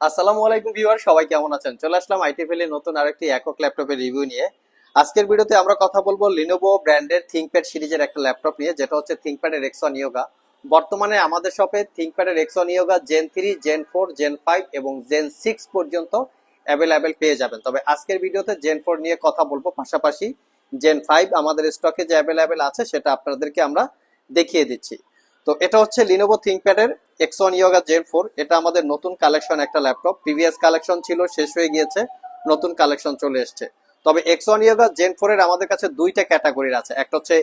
আসসালামু আলাইকুম ভিউয়ার, সবাই কেমন আছেন? চলে আসলাম আইটিফেল এর নতুন আরেকটি একক ল্যাপটপের রিভিউ নিয়ে। আজকের ভিডিওতে আমরা কথা বলব লিনোভো ব্র্যান্ডের থিংকপ্যাড সিরিজের একটা ল্যাপটপ নিয়ে, যেটা হচ্ছে থিংকপ্যাডের এক্সন ইয়োগা বর্তমানে আমাদের শপে থিংকপ্যাডের X one yoga gen three gen four gen five এবং জেন সিক্স পর্যন্ত অ্যাভেলেবেল পেয়ে যাবেন। তবে আজকের ভিডিওতে জেন ফোর নিয়ে কথা বলব। পাশাপাশি জেন ফাইভ আমাদের স্টকে যে অ্যাভেলেবেল আছে, সেটা আপনাদেরকে আমরা দেখিয়ে দিচ্ছি। তো এটা হচ্ছে Lenovo থিংকপ্যাডের X one Yoga gen four এটা আমাদের নতুন কালেকশন একটা ল্যাপটপ প্রিভিয়াস কালেকশন ছিল, শেষ হয়ে গিয়েছে, নতুন কালেকশন চলে এসছে। তবে এক্সন ইয়োগা জেন ফোর এর আমাদের কাছে দুইটা ক্যাটাগরির আছে। একটা হচ্ছে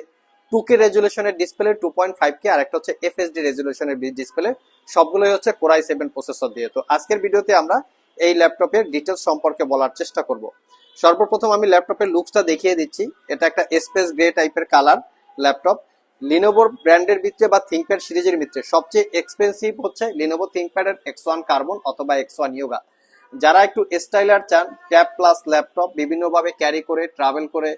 two K রেজুলেশনের display two point five K আর একটা হচ্ছে এফএসডি রেজুলেশনের ডিসপ্লে সবগুলোই হচ্ছে কোরাই সেভেন প্রসেসর দিয়ে। তো আজকের ভিডিওতে আমরা এই ল্যাপটপের ডিটেলস সম্পর্কে বলার চেষ্টা করব। সর্বপ্রথম আমি ল্যাপটপের লুকসটা দেখিয়ে দিচ্ছি। এটা একটা স্পেস গ্রে টাইপের কালার ল্যাপটপ লিনোভোর ব্র্যান্ডের ভিতরে বা থিংকপ্যাড সিরিজের ভিতরে সবচেয়ে এক্সপেন্সিভ হচ্ছে লিনোভো থিংকপ্যাডের এক্স ওয়ান কার্বন অথবা এক্স ওয়ান ইয়োগা যারা একটু স্টাইলার চান ট্যাব প্লাস ল্যাপটপ বিভিন্নভাবে ক্যারি করে ট্রাভেল করে,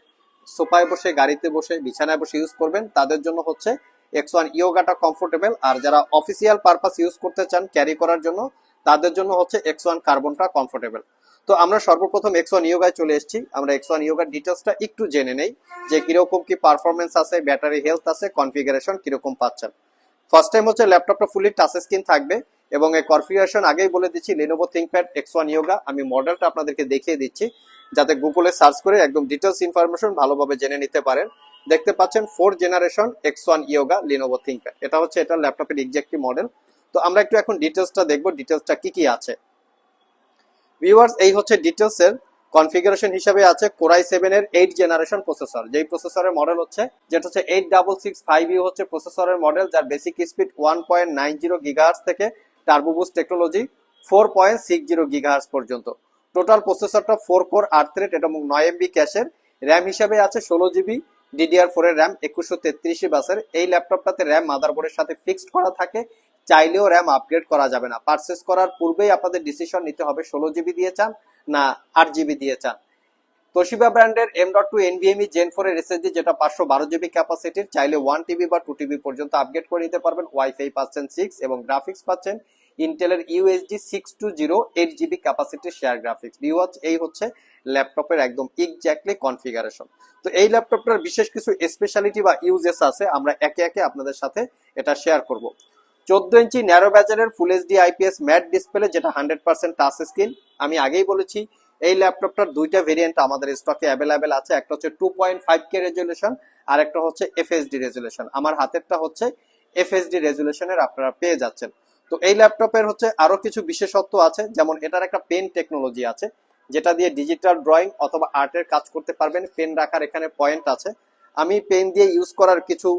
সোফায় বসে, গাড়িতে বসে, বিছানায় বসে ইউজ করবেন, তাদের জন্য হচ্ছে এক্স ওয়ান ইয়োগাটা কমফোর্টেবল আর যারা অফিসিয়াল পারপাস ইউজ করতে চান ক্যারি করার জন্য, তাদের জন্য হচ্ছে এক্স ওয়ান কার্বনটা কমফোর্টেবল তো আমরা সর্বপ্রথম এক্স ওয়ান ইয়োগায় চলে এসেছি। আমরা এক্স ওয়ান ইয়োগার ডিটেলসটা একটু জেনে নেই যে কীরকম কি পারফরমেন্স আছে ব্যাটারি হেলথ আছে কনফিগারেশন কীরকম পাচ্ছেন। ফার্স্ট টাইম হচ্ছে ল্যাপটপটা ফুলি টাচ স্ক্রিন থাকবে এবং এই কনফিগারেশন আগেই বলে দিচ্ছি, Lenovo ThinkPad X1 Yoga আমি মডেলটা আপনাদেরকে দেখিয়ে দিচ্ছি, যাতে গুগলে সার্চ করে একদম ডিটেলস ইনফরমেশন ভালোভাবে জেনে নিতে পারেন। দেখতে পাচ্ছেন four generation X1 Yoga, Lenovo ThinkPad এটা হচ্ছে এটা ল্যাপটপের এক্স্যাক্টলি মডেল তো আমরা একটু এখন ডিটেলসটা দেখব ডিটেলসটা কি কি আছে। ভিউয়ার্স এই হচ্ছে ডিটেলস এর কনফিগারেশন হিসাবে আছে কোরাই সেভেন এর এইট জেনারেশন প্রসেসর যেই প্রসেসরের মডেল হচ্ছে, যেটা হচ্ছে eight double six five U হচ্ছে প্রসেসরের মডেল যার basic speed one point nine zero gigahertz থেকে turbo boost technology four point six zero gigahertz পর্যন্ত। টোটাল প্রসেসরটা ফোর কোর আট থ্রেড এবং নয় এমবি ক্যাশের র্যাম হিসাবে আছে ষোলো জিবি ডিডিআর ফোর এর র্যাম একুশশো তেত্রিশে বাসের এই ল্যাপটপটাতে র্যাম মাদারবোর্ডের সাথে ফিক্সড করা থাকে। চাইলেও র্যাম আপগ্রেড করা যাবে না। পারচেস করার পূর্বেই আপনাদের ডিসিশন নিতে হবে, ষোলো জিবি দিয়ে চান না আট জিবি দিয়ে চান। তোশিবা ব্র্যান্ডের M dot two NVMe gen four এর এসএসডি যেটা পাঁচশো বারো জিবি ক্যাপাসিটির চাইলে ওয়ান টিবি বা টু টিবি পর্যন্ত আপগ্রেড করে নিতে পারবেন। ওয়াইফাই পাচ্ছেন সিক্স এবং গ্রাফিক্স পাচ্ছেন। ইন্টেলের USD six two zero eight GB ক্যাপাসিটির শেয়ার গ্রাফিক্স ভিওয়াচ এই হচ্ছে ল্যাপটপের একদম এক্স্যাক্টলি কনফিগারেশন তো এই ল্যাপটপটার বিশেষ কিছু স্পেশালিটি বা ইউজেস আছে, আমরা একে একে আপনাদের সাথে এটা শেয়ার করব। চোদ্দ ইঞ্চি narrow ব্যাজারের full HD IPS matte display যেটা হান্ড্রেড পার্সেন্ট টাচ স্ক্রিন আমি আগেই বলেছি, এই ল্যাপটপটার দুইটা ভেরিয়েন্ট আমাদের স্টকে অ্যাভেলেবেল আছে। একটা হচ্ছে two point five K resolution আর একটা হচ্ছে এফএসডি রেজুলেশন আমার হাতেরটা হচ্ছে এফএসডি রেজুলেশনের আপনারা পেয়ে যাচ্ছেন। তো এই ল্যাপটপের হচ্ছে আরও কিছু বিশেষত্ব আছে, যেমন এটার একটা পেন টেকনোলজি আছে, যেটা দিয়ে ডিজিটাল ড্রয়িং অথবা আর্টের কাজ করতে পারবেন। পেন রাখার এখানে পয়েন্ট আছে। আমি পেন দিয়ে ইউজ করার কিছু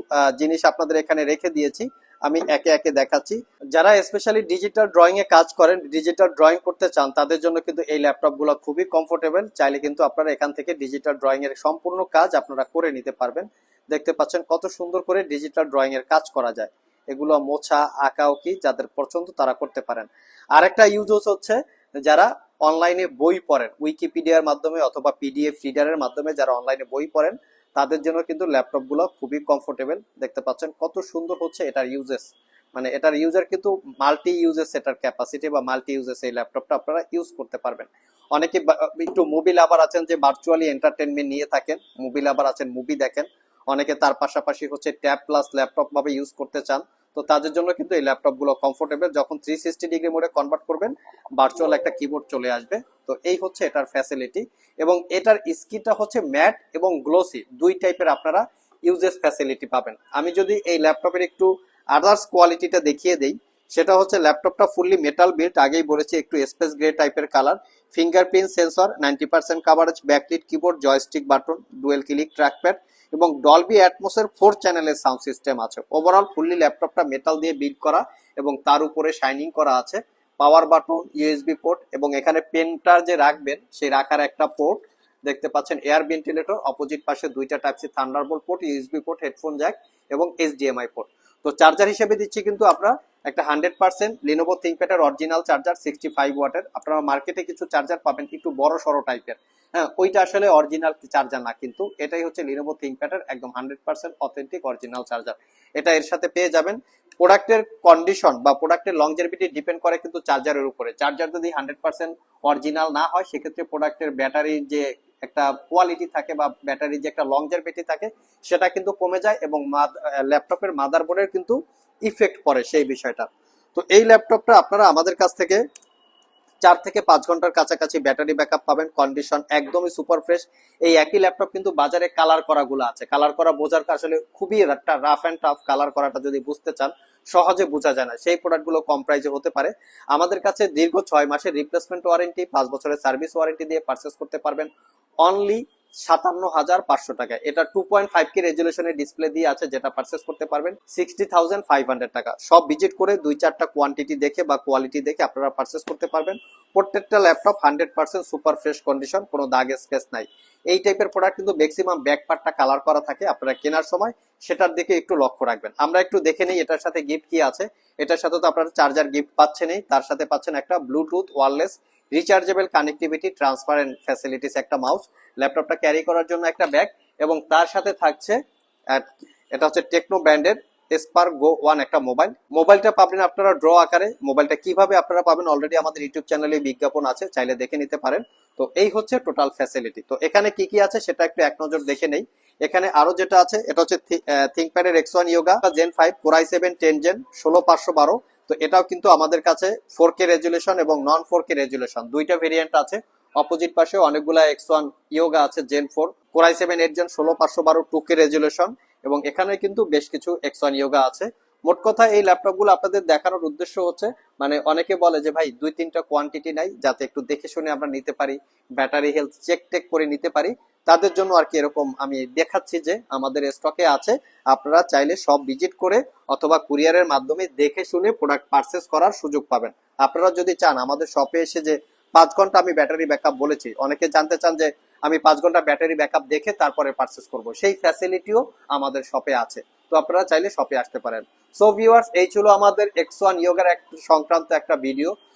জিনিস আপনাদের এখানে রেখে দিয়েছি। আমি একে একে দেখাচ্ছি। যারা স্পেশালি ডিজিটাল ড্রয়িং এ কাজ করেন ডিজিটাল ড্রয়িং করতে চান, তাদের জন্য কিন্তু এই ল্যাপটপগুলো খুবই কমফোর্টেবল চাইলে কিন্তু আপনারা এখান থেকে ডিজিটাল ড্রয়িং এর সম্পূর্ণ কাজ আপনারা করে নিতে পারবেন। দেখতে পাচ্ছেন কত সুন্দর করে ডিজিটাল ড্রয়িং এর কাজ করা যায়। এগুলো মোছা, আঁকাও কি যাদের পছন্দ তারা করতে পারেন। আরেকটা ইউজ হচ্ছে যারা অনলাইনে বই পড়েন উইকিপিডিয়ার মাধ্যমে অথবা পিডিএফ রিডারের মাধ্যমে যারা অনলাইনে বই পড়েন তাদের জন্য কিন্তু ল্যাপটপগুলো খুবই কমফোর্টেবল দেখতে পাচ্ছেন কত সুন্দর হচ্ছে এটার ইউজেস মানে এটার ইউজার কিন্তু মাল্টি ইউজেস এটার ক্যাপাসিটি বা মাল্টি ইউজেস এই ল্যাপটপটা আপনারা ইউজ করতে পারবেন। অনেকে একটু মুভি লাভার আছেন যে ভার্চুয়ালি এন্টারটেনমেন্ট নিয়ে থাকেন মুভি লাভার আছেন মুভি দেখেন। অনেকে তার পাশাপাশি হচ্ছে ট্যাব প্লাস ল্যাপটপ ভাবে ইউজ করতে চান। তো তাদের জন্য কিন্তু এই ল্যাপটপগুলো কমফোর্টেবল যখন থ্রি সিক্সটি ডিগ্রি মোডে কনভার্ট করবেন ভার্চুয়াল একটা কিবোর্ড চলে আসবে। তো এই হচ্ছে এটার ফ্যাসিলিটি এবং এটার স্ক্রিনটা হচ্ছে ম্যাট এবং গ্লোসি দুই টাইপের আপনারা ইউজেস ফ্যাসিলিটি পাবেন। আমি যদি এই ল্যাপটপের একটু আদার্স কোয়ালিটিটা দেখিয়ে দেই, সেটা হচ্ছে ল্যাপটপটা ফুললি মেটাল বিল্ড আগেই বলেছি একটু স্পেস গ্রে টাইপের colour fingerprint sensor, ninety percent coverage backlit keyboard joystick button dual click trackpad এবং ডলবি অ্যাটমোসের ফোর চ্যানেলের সাউন্ড সিস্টেম আছে। ওভারঅল ফুললি ল্যাপটপটা মেটাল দিয়ে বিল্ড করা এবং তার উপরে শাইনিং করা আছে। পাওয়ার বাটন ইউএসবি পোর্ট এবং এখানে পেনটা যে রাখবেন, সেই রাখার একটা পোর্ট দেখতে পাচ্ছেন এয়ার ভেন্টিলেটর অপোজিট পাশে দুইটা type C Thunderbolt port USB port headphone jack এবং এইচডিএমআই পোর্ট তো চার্জার হিসেবে দিচ্ছি কিন্তু আমরা একটা হান্ড্রেড পার্সেন্ট লিনোভো থিঙ্কপ্যাডের অরিজিনাল চার্জার সিক্সটি ফাইভ ওয়াটের আপনারা মার্কেটে কিছু চার্জার পাবেন, একটু বড় সড়ো টাইপের হ্যাঁ ওইটা আসলে অরিজিনাল চার্জার না, কিন্তু এটাই হচ্ছে লিনোভো থিঙ্কপ্যাডের একদম hundred percent authentic original charger এটা এর সাথে পেয়ে যাবেন। প্রোডাক্টের কন্ডিশন বা প্রোডাক্টের লংজেভিটি ডিপেন্ড করে কিন্তু চার্জারের উপরে। চার্জার যদি হান্ড্রেড পার্সেন্ট অরিজিনাল না হয়, সেক্ষেত্রে প্রোডাক্টের ব্যাটারির যে একটা কোয়ালিটি থাকে বা ব্যাটারির যে একটা লংজেভিটি থাকে, সেটা কিন্তু কমে যায় এবং ল্যাপটপের মাদারবোর্ডের কিন্তু ইফেক্ট পড়ে সেই বিষয়টা। তো এই ল্যাপটপটা আপনারা আমাদের কাছ থেকে চার থেকে পাঁচ ঘণ্টার কাছাকাছি ব্যাটারি ব্যাকআপ পাবেন কন্ডিশন একদমই সুপার ফ্রেশ এই একই ল্যাপটপ কিন্তু বাজারে কালার করা গুলো আছে। কালার করা বোঝার আসলে খুবই একটা রাফ অ্যান্ড টাফ কালার করাটা যদি বুঝতে চান, সহজে বোঝা যায় না। সেই প্রোডাক্টগুলো কম প্রাইসে হতে পারে। আমাদের কাছে দীর্ঘ ছয় মাসের রিপ্লেসমেন্ট ওয়ারেন্টি পাঁচ বছরের সার্ভিস ওয়ারেন্টি দিয়ে পারচেস করতে পারবেন। অনলি সাতান্ন হাজার পাঁচশো টাকা। এটা টু পয়েন্ট ফাইভ কে রেজুলেশনের ডিসপ্লে দিয়ে আছে, যেটা পারচেস করতে পারবেন। সিক্সটি থাউজেন্ড ফাইভ হান্ড্রেড টাকা। সব ভিজিট করে দুই চারটা কোয়ান্টিটি দেখে বা কোয়ালিটি দেখে আপনারা পারচেস করতে পারবেন। প্রত্যেকটা laptop hundred percent super fresh condition কোনো দাগ স্কেচ নাই। এই টাইপের প্রোডাক্ট কিন্তু ম্যাক্সিমাম ব্যাক পার্টটা কালার করা থাকে, আপনারা কেনার সময় সেটার দিকে একটু লক্ষ্য রাখবেন। আমরা একটু দেখে নিই এটার সাথে গিফট কি আছে। এটার সাথে তো আপনারা চার্জার গিফট পাচ্ছেনই, তার সাথে পাচ্ছেন একটা Bluetooth wireless rechargeable connectivity transparent facilities একটা মাউস ল্যাপটপটা ক্যারি করার জন্য একটা ব্যাগ এবং তার সাথে থাকছে এটা হচ্ছে টেকনো ব্র্যান্ডের স্পার গো ওয়ান একটা মোবাইল মোবাইলটা পাবেন আপনারা ড্র আকারে। মোবাইলটা কীভাবে আপনারা পাবেন অলরেডি আমাদের ইউটিউব চ্যানেলে বিজ্ঞাপন আছে, চাইলে দেখে নিতে পারেন। তো এই হচ্ছে টোটাল ফ্যাসিলিটি তো এখানে কি কি আছে সেটা একটু এক নজর দেখে নেই। এখানে আরও যেটা আছে, এটা হচ্ছে থিঙ্কপ্যাডের X one Yoga gen five core i seven ten gen ষোলো, পাঁচশো বারো তো এটাও কিন্তু আমাদের কাছে ফোর কে রেজুলেশন এবং নন ফোর কে রেজুলেশন দুইটা ভেরিয়েন্ট আছে। অপোজিট পাশে অনেকগুলা এক্স ওয়ান ইয়োগা আছে gen four core i seven eight gen ষোলো, পাঁচশো বারো টু কে রেজুলেশন এবং এখানে কিন্তু বেশ কিছু এক্স ওয়ান ইয়োগা আছে। মোট কথা, এই ল্যাপটপগুলো আপনাদের দেখানোর উদ্দেশ্য হচ্ছে মানে অনেকে বলে যে, ভাই, দুই তিনটা কোয়ান্টিটি নাই, যাতে একটু দেখে শুনে আমরা নিতে পারি ব্যাটারি হেলথ চেক টেক করে নিতে পারি। তাদের জন্য আর কি এরকম আমি দেখাচ্ছি যে আমাদের স্টকে আছে। আপনারা চাইলে সব ভিজিট করে অথবা কুরিয়ারের মাধ্যমে দেখে শুনে প্রোডাক্ট পারচেস করার সুযোগ পাবেন। আপনারা যদি চান, আমাদের শপে এসে যে পাঁচ ঘণ্টা আমি ব্যাটারি ব্যাকআপ বলেছি, অনেকে জানতে চান যে আমি পাঁচ ঘণ্টা ব্যাটারি ব্যাকআপ দেখে তারপরে পারচেস করব। সেই ফ্যাসিলিটিও আমাদের শপে আছে। তো আপনারা চাইলে শপে আসতে পারেন। সো ভিউয়ার্স এই ছিল আমাদের এক্স ওয়ান ইয়োগার সংক্রান্ত একটা ভিডিও